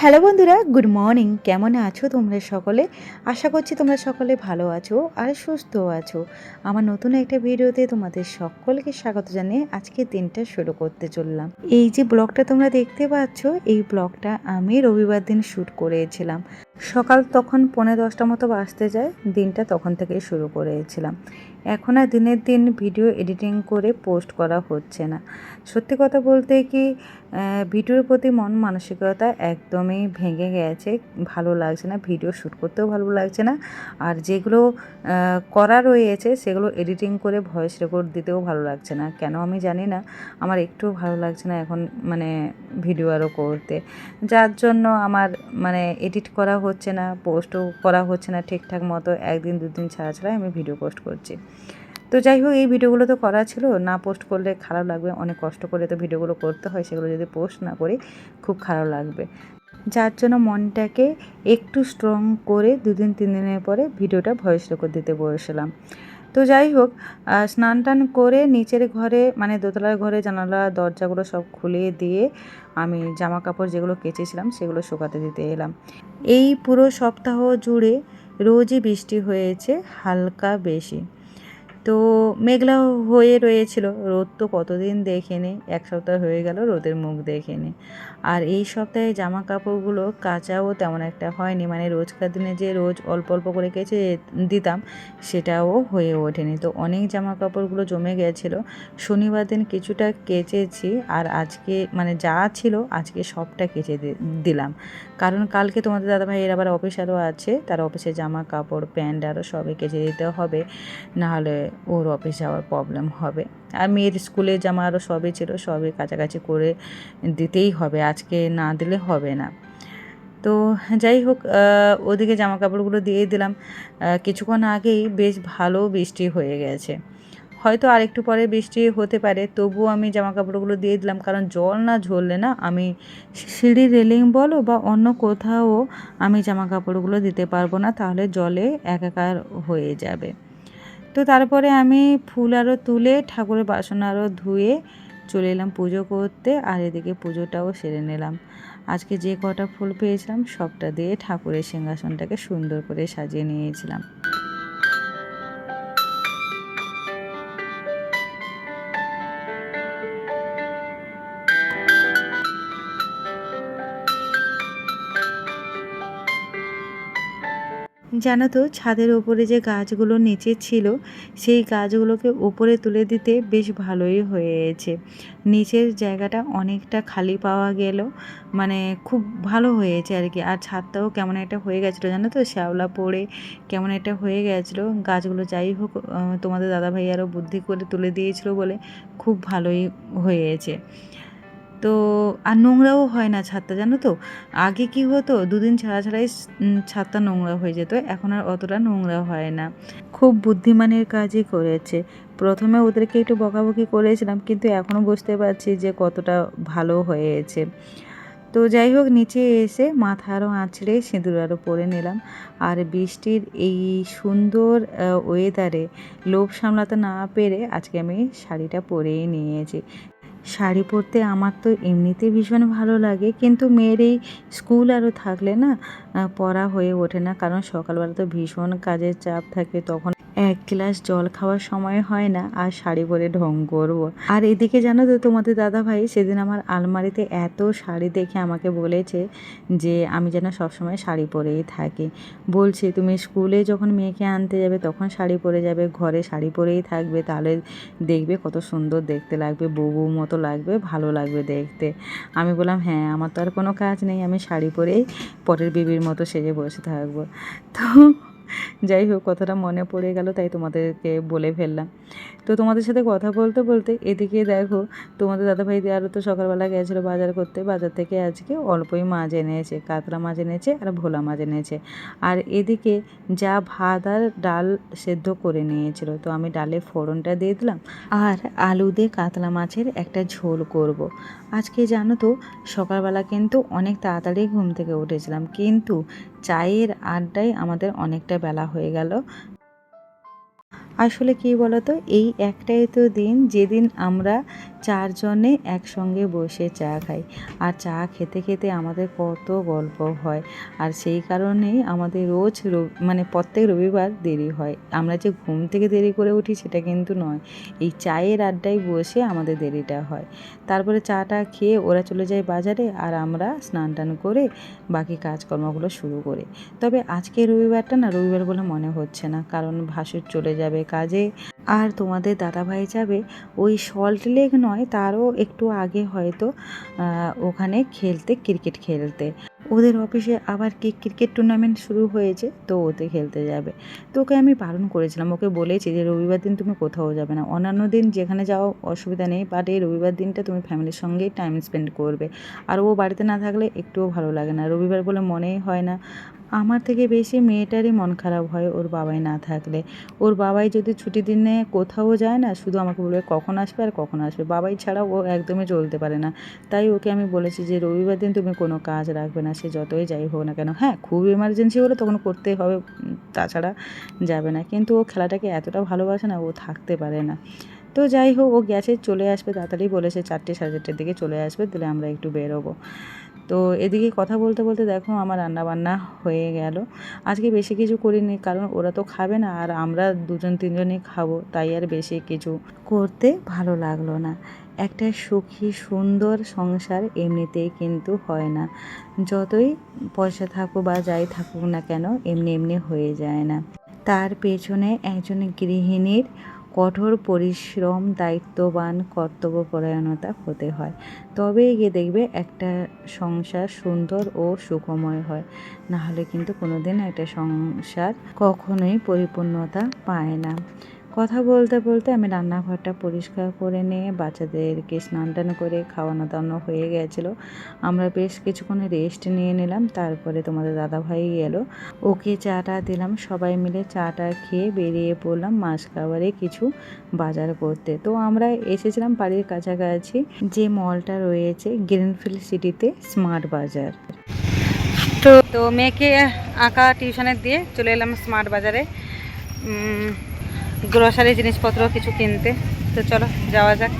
Hello বন্ধুরা, good morning. কেমন আছো তোমরা সকলে? আশা করছি তোমরা সকলে ভালো আছো আর সুস্থ আছো। আমার নতুন একটা ভিডিওতে তোমাদের সকলকে স্বাগত জানিয়ে আজকে দিনটা শুরু করতে চললাম। এই যে ব্লগটা তোমরা দেখতে পাচ্ছ, এই ব্লগটা আমি রবিবার দিন শ্যুট করেছিলাম। সকাল তখন পনেরো দশটা মতো বাজতে যায়, দিনটা তখন থেকেই শুরু করেছিলাম। এখন আর দিনের দিন ভিডিও এডিটিং করে পোস্ট করা হচ্ছে না। সত্যি কথা বলতে কি ভিডিওর প্রতি মন মানসিকতা একদমই ভেঙে গেছে। ভালো লাগছে না, ভিডিও শ্যুট করতেও ভালো লাগছে না। আর যেগুলো করা রয়েছে, সেগুলো এডিটিং করে ভয়েস রেকর্ড দিতেও ভালো লাগছে না। কেন আমি জানি না, আমার একটু ভালো লাগছে না এখন মানে ভিডিও আরও করতে। যার জন্য আমার মানে এডিট করা হচ্ছে না, পোস্টও করা হচ্ছে না ঠিকঠাক মতো। একদিন, দুদিন ছাড়া ছাড়া আমি ভিডিও পোস্ট করছি। তো যাই হোক এই ভিডিওগুলো তো করা ছিল। না পোস্ট করলে খারাপ লাগবে, অনেক কষ্ট করে তো ভিডিওগুলো করতে হয়, সেগুলো যদি পোস্ট না করি, খুব খারাপ লাগবে। যার জন্য মনটাকে একটু স্ট্রং করে দুদিন, তিন দিনের পরে ভিডিওটা ভয়েস রেকর্ড দিতে বসেছিলাম। তো যাই হোক স্নান টান করে নিচের ঘরে মানে দোতলার ঘরে, জানালা, দরজাগুলো সব খুলে দিয়ে আমি জামা কাপড় যেগুলো কেচেছিলাম, সেগুলো শুকাতে দিতে এলাম। এই পুরো সপ্তাহ জুড়ে রোজই বৃষ্টি হয়েছে, হালকা বেশি। তো মেঘলা হয়ে রয়েছিল। রোদ তো কতদিন দেখেনি, এক সপ্তাহ হয়ে গেল রোদের মুখ দেখেনি। আর এই সপ্তাহে জামা কাপড়গুলো কাচাও তেমন একটা হয়নি। মানে রোজকার দিনে যে রোজ অল্প অল্প করে কেচে দিতাম, সেটাও হয়ে ওঠেনি। তো অনেক জামা কাপড়গুলো জমে গেছিল। শনিবার দিন কিছুটা কেচেছি আর আজকে মানে যা ছিল আজকে সবটা কেচে দিলাম। কারণ কালকে তোমাদের দাদাভাইয়ের আবার অফিস আরও আছে, তার অফিসে জামা কাপড় প্যান্ট আরও সবই কেচে দিতে হবে। নাহলে ওর অফিস যাওয়ার প্রবলেম হবে। আর মেয়ের স্কুলে জামা আরও সবই ছিল, সবই কাছাকাছি করে দিতেই হবে। আজকে না দিলে হবে না। তো যাই হোক ওদিকে জামা কাপড়গুলো দিয়ে দিলাম। কিছুক্ষণ আগেই বেশ ভালো বৃষ্টি হয়ে গেছে। হয়তো আরেকটু পরে বৃষ্টি হতে পারে, তবুও আমি জামা কাপড়গুলো দিয়ে দিলাম। কারণ জল না ঝরলে না আমি সিঁড়ির রেলিং বলো বা অন্য কোথাও আমি জামা কাপড়গুলো দিতে পারব না, তাহলে জলে একাকার হয়ে যাবে। তো তারপরে আমি ফুল আরও তুলে ঠাকুরের বাসন আরও ধুয়ে চলে এলাম পুজো করতে আর এদিকে পুজোটাও সেরে নিলাম। আজকে যে কটা ফুল পেয়েছিলাম সবটা দিয়ে ঠাকুরের সিংহাসনটাকে সুন্দর করে সাজিয়ে নিয়েছিলাম। জানো তো, ছাদের ওপরে যে গাছগুলো নিচে ছিল, সেই গাছগুলোকে ওপরে তুলে দিতে বেশ ভালোই হয়েছে। নিচের জায়গাটা অনেকটা খালি পাওয়া গেল মানে খুব ভালো হয়েছে আর কি। আর ছাদটাও কেমন একটা হয়ে গেছিল জানো তো, শ্যাওলা পড়ে কেমন একটা হয়ে গেছিল। গাছগুলো যাই হোক তোমাদের দাদাভাই আরও বুদ্ধি করে তুলে দিয়েছিল বলে খুব ভালোই হয়েছে। তো, আর নোংরাও হয় না ছাদটা, জানো তো? আগে কি হতো, দুদিন ছাড়া ছাড়াই ছাদটা নোংরা হয়ে যেত, এখন আর অতটা নোংরা হয় না। খুব বুদ্ধিমানের কাজই করেছে। প্রথমে ওদেরকে একটু বকাবকি করেছিলাম, কিন্তু এখনও বুঝতে পারছি যে কতটা ভালো হয়েছে। তো যাই হোক, নিচে এসে মাথা আরও আঁচড়ে সিঁদুর আরও পরে নিলাম। আর বৃষ্টির এই সুন্দর ওয়েদারে লোভ সামলাতে না পেরে আজকে আমি শাড়িটা পরেই নিয়েছি। শাড়ি পরতে আমার তো এমনিতে ভীষণ ভালো লাগে, কিন্তু মেয়ের এই স্কুল আরও থাকলে না পরা পড়া হয়ে ওঠে না, কারণ সকালবেলা তো ভীষণ কাজের চাপ থাকে, তখন এক গ্লাস জল খাওয়ার সময় হয় না, আর শাড়ি পরে ঢং করব। আর এদিকে জানো তো তোমাদের দাদা ভাই সেদিন আমার আলমারিতে এত শাড়ি দেখে আমাকে বলেছে যে আমি যেন সবসময় শাড়ি পরেই থাকি। বলছে, তুমি স্কুলে যখন মেয়েকে আনতে যাবে তখন শাড়ি পরে যাবে, ঘরে শাড়ি পরেই থাকবে, তাহলে দেখবে কত সুন্দর দেখতে লাগবে বউ মতো লাগবে, ভালো লাগবে দেখতে। আমি বললাম হ্যাঁ আমার তো আর কোনো কাজ নেই, আমি শাড়ি পরেই পরের বিবির মতো সেজে বসে থাকব। তো যাই হোক, কথাটা মনে পড়ে গেল, তাই তোমাদেরকে বলে ফেললাম। তো তোমাদের সাথে কথা বলতে বলতে এদিকে দেখো, তোমাদের দাদাভাই আরও তো সকালবেলা গেছিল বাজার করতে। বাজার থেকে আজকে অল্পই মাছ এনেছে, কাতলা মাছ এনেছে আর ভোলা মাছ এনেছে। আর এদিকে যা ভাত আর ডাল সেদ্ধ করে নিয়েছিল, তো আমি ডালে ফোড়নটা দিয়ে দিলাম আর আলু দিয়ে কাতলা মাছের একটা ঝোল করব। আজকে জানো তো, সকালবেলা কিন্তু অনেক তাড়াতাড়ি ঘুম থেকে উঠেছিলাম, কিন্তু চায়ের আড্ডায় আমাদের অনেকটা বেলা হয়ে গেল। আসলে কি বলতো এই একটাই তো দিন যেদিন আমরা চারজনে একসঙ্গে বসে চা খাই। আর চা খেতে খেতে আমাদের কত গল্প হয়। আর সেই কারণেই আমাদের রোজ মানে প্রত্যেক রবিবার দেরি হয়। আমরা যে ঘুম থেকে দেরি করে উঠি সেটা কিন্তু নয়। এই চায়ের আড্ডায় বসে আমাদের দেরিটা হয়। তারপরে চাটা খেয়ে ওরা চলে যায় বাজারে আর আমরা স্নান টান করে বাকি কাজকর্মগুলো শুরু করে। তবে আজকে রবিবারটা না রবিবার বলে মনে হচ্ছে না। কারণ ভাসুর চলে যাবে কাজে। আর তোমাদের দাদাভাই যাবে, ওই সল্ট লেক নয়, তারও একটু আগে হয়তো ওখানে খেলতে ক্রিকেট খেলতে। ওদের অফিসে আবার কি ক্রিকেট টুর্নামেন্ট শুরু হয়েছে? তো ওতে খেলতে যাবে। তো ওকে আমি বারণ করেছিলাম। ওকে বলেছি যে, রবিবার দিন তুমি কোথাও যাবে না। অন্যান্য দিন যেখানে যাও অসুবিধা নেই বাট এই রবিবার দিনটা তুমি ফ্যামিলির সঙ্গেই টাইম স্পেন্ড করবে। আর ও বাড়িতে না থাকলে একটুও ভালো লাগে না। রবিবার বলে মনেই হয় না। আমার থেকে বেশি মেয়েটারই মন খারাপ হয় ওর বাবাই না থাকলে। ওর বাবাই যদি ছুটি দিনে কোথাও যায় না, শুধু আমাকে বলবে কখন আসবে আর কখন আসবে। বাবাই ছাড়া ও একদমই চলতে পারে না। তাই ওকে আমি বলেছি যে, রবিবার দিন তুমি কোনো কাজ রাখবে না। সে যতই যাই হোক না কেন হ্যাঁ খুব এমার্জেন্সি হলে তখন করতে হবে তাছাড়া যাবে না। কিন্তু ও খেলাটাকে এতটা ভালোবাসে না, ও থাকতে পারে না। তো যাই হোক, ও গেছে, চলে আসবে, তাড়াতাড়ি বলেছে চারটে সাড়ে চারটের দিকে চলে আসবে, তাহলে আমরা একটু বেরোবো। তো এদিকে কথা বলতে বলতে দেখো, আমার রান্না বান্না হয়ে গেল। আজকে বেশি কিছু করিনি, কারণ ওরা তো খাবে না, আর আমরা দুজন তিনজনই খাব, তাই আর বেশি কিছু করতে ভালো লাগল না। একটা সুখী, সুন্দর সংসার এমনিতেই কিন্তু হয় না। যতই পয়সা থাকুক বা যাই থাকুক না কেন, এমনি এমনি হয়ে যায় না। তার পেছনে একজন গৃহিণীর কঠোর পরিশ্রম, দায়িত্ববান কর্তব্যপরায়ণতা হতে হয়। তবেই গিয়ে দেখবে একটা সংসার সুন্দর ও সুখময় হয়। না হলে কিন্তু কোনোদিন একটা সংসার কখনোই পরিপূর্ণতা পায় না। কথা বলতে বলতে আমি রান্নাঘরটা পরিষ্কার করে নিয়ে বাচ্চাদেরকে স্নান টান করে খাওয়ানো দাওয়ানো হয়ে গেছিল। আমরা বেশ কিছুক্ষণ রেস্ট নিয়ে নিলাম, তারপরে তোমাদের দাদাভাই গেল ওকে চাটা দিলাম, সবাই মিলে চাটা খেয়ে বেরিয়ে পড়লাম মাছ খাবারে কিছু বাজার করতে। তো আমরা এসেছিলাম বাড়ির কাছাকাছি যে মলটা রয়েছে গ্রিনফিল্ড সিটিতে স্মার্ট বাজার। তো তো মেয়েকে আঁকা টিউশনে দিয়ে চলে এলাম স্মার্ট বাজারে। গ্রসারি জিনিসপত্র কিছু কিনতে। তো চলো, যাওয়া যাক।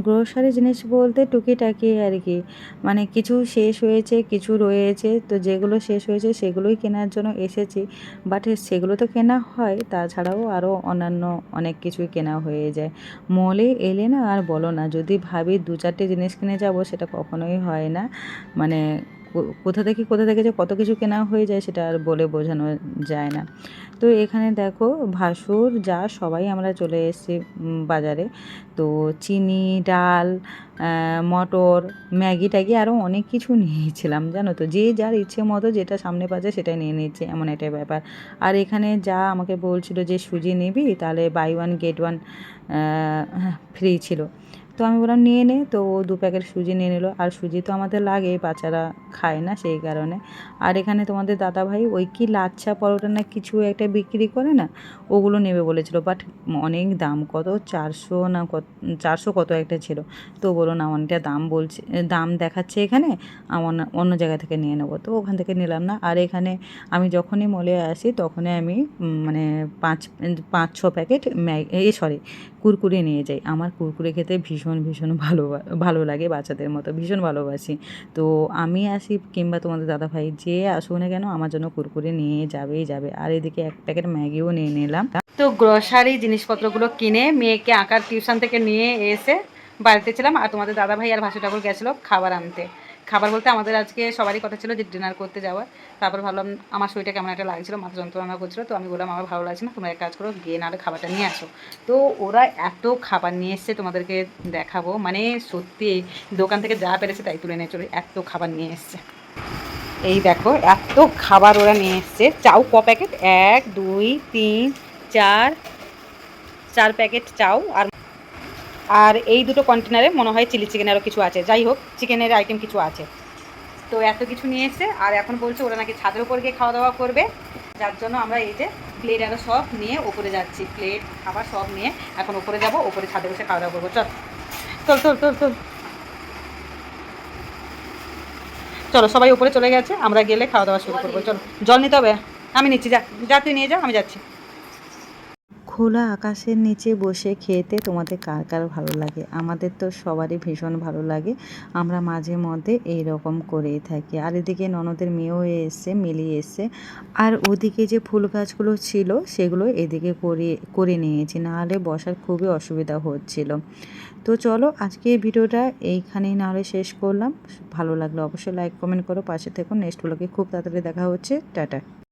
গ্রোসারি জিনিস বলতে টুকিটাকি আর কি। মানে কিছু শেষ হয়েছে, কিছু রয়েছে। তো যেগুলো শেষ হয়েছে, সেগুলোই কেনার জন্য এসেছি। বাট সেগুলো তো কেনা হয়, তাছাড়াও আরও অন্যান্য অনেক কিছুই কেনা হয়ে যায়। মলে এলে না আর বলো না, যদি ভাবি দু চারটে জিনিস কিনে যাব, সেটা কখনোই হয় না। মানে কোথা থেকে কোথা থেকে যে কত কিছু কেনা হয়ে যায় সেটা আর বলে বোঝানো যায় না। তো এখানে দেখো ভাসুর, যা সবাই আমরা চলে এসেছি বাজারে। তো চিনি, ডাল মটর, ম্যাগি ট্যাগি আরও অনেক কিছু নিয়েছিলাম, জানো তো? যে যার ইচ্ছে মতো যেটা সামনে পাচ্ছে সেটাই নিয়ে নিচ্ছে, এমন একটা ব্যাপার। আর এখানে যা আমাকে বলছিল যে, সুজি নিবি, তাহলে buy one get one free ছিল। তো আমি বললাম, নিয়ে নে। তো ও দু প্যাকেট সুজি নিয়ে নিল। আর সুজি তো আমাদের লাগে বাচ্চারা খায় না সেই কারণে। আর এখানে তোমাদের দাদা ভাই ওই কি লাচ্ছা পরোটা না কিছু একটা বিক্রি করে না, ওগুলো নেবে বলেছিল। বাট অনেক দাম, কত? চারশো না কত? চারশো কত একটা ছিল। তো বলুন অনেকটা দাম বলছে, দাম দেখাচ্ছে এখানে আমার অন্য জায়গা থেকে নিয়ে নেব। তো ওখান থেকে নিলাম না। আর এখানে আমি যখনই মলে আসি, তখনই আমি মানে পাঁচ পাঁচ, ছ প্যাকেট ম্যাগ সরি, কুরকুরে নিয়ে যাই। আমার কুরকুরে খেতে ভীষণ ভীষণ ভীষণ ভালো ভালো লাগে বাচ্চাদের মতো, ভীষণ ভালোবাসি। তো আমি আসি কিংবা তোমাদের দাদাভাই যে আসুক না কেন আমার জন্য কুরকুরে নিয়ে যাবেই যাবে। আর এদিকে এক প্যাকেট ম্যাগিও নিয়ে নিলাম। তো গ্রসারি জিনিসপত্রগুলো কিনে মেয়েকে আঁকার টিউশন থেকে নিয়ে এসে বাড়িতে ছিলাম আর তোমাদের দাদা ভাই আর ভাসু ঠাকুর গেছিল খাবার আনতে। খাবার বলতে আমাদের আজকে সবারই কথা ছিল যে ডিনার করতে যাওয়ার। তারপর ভাবলাম আমার শরীরটা কেমন একটা লাগছিল, মাথা যন্ত্রণা করছিল, তো আমি বললাম, আমার ভালো লাগছে না, তোমরা এক কাজ করো, গিয়ে নাহলে খাবারটা নিয়ে আসো। তো ওরা এত খাবার নিয়ে এসছে তোমাদেরকে দেখাবো মানে সত্যি দোকান থেকে যা পেরেছে তাই তুলে নিয়ে চলে, এত খাবার নিয়ে এসছে। এই দেখো, এত খাবার ওরা নিয়ে এসছে। চাউ ক প্যাকেট? এক, দুই, তিন, চার চার প্যাকেট চাউ আর আর এই দুটো কন্টেনারে মনে হয় চিলি চিকেন আরও কিছু আছে। যাই হোক চিকেনের আইটেম কিছু আছে। তো এত কিছু নিয়ে এসে আর এখন বলছে ওরা নাকি ছাদের উপর গিয়ে খাওয়া দাওয়া করবে। যার জন্য আমরা এই যে প্লেট আরও সব নিয়ে ওপরে যাচ্ছি। প্লেট খাবার সব নিয়ে এখন ওপরে যাব ওপরে ছাদে বসে খাওয়া দাওয়া করব। চল। চল চল চল চল। চলো, সবাই উপরে চলে গেছে, আমরা গেলে খাওয়া দাওয়া শুরু করব। চলো, জল নিতে হবে। আমি নিচ্ছি, যা। যা, তুই নিয়ে যা, আমি যাচ্ছি। খোলা আকাশের নিচে বসে খেতে তোমাদের কার কার ভালো লাগে? আমাদের তো সবারই ভীষণ ভালো লাগে। আমরা মাঝে মধ্যে এই রকম করেই থাকি। আর এদিকে ননদের মেয়েও এসছে মিলিয়ে এসছে। আর ওদিকে যে ফুল গাছগুলো ছিল, সেগুলো এদিকে করে করে নিয়েছি। নাহলে বসার খুবই অসুবিধা হচ্ছিল। তো চলো, আজকে ভিডিওটা এইখানেই নাহলে শেষ করলাম। ভালো লাগল অবশ্যই লাইক কমেন্ট করো। পাশে থেকো। নেক্সট ব্লগে খুব তাড়াতাড়ি দেখা হচ্ছে। টাটা।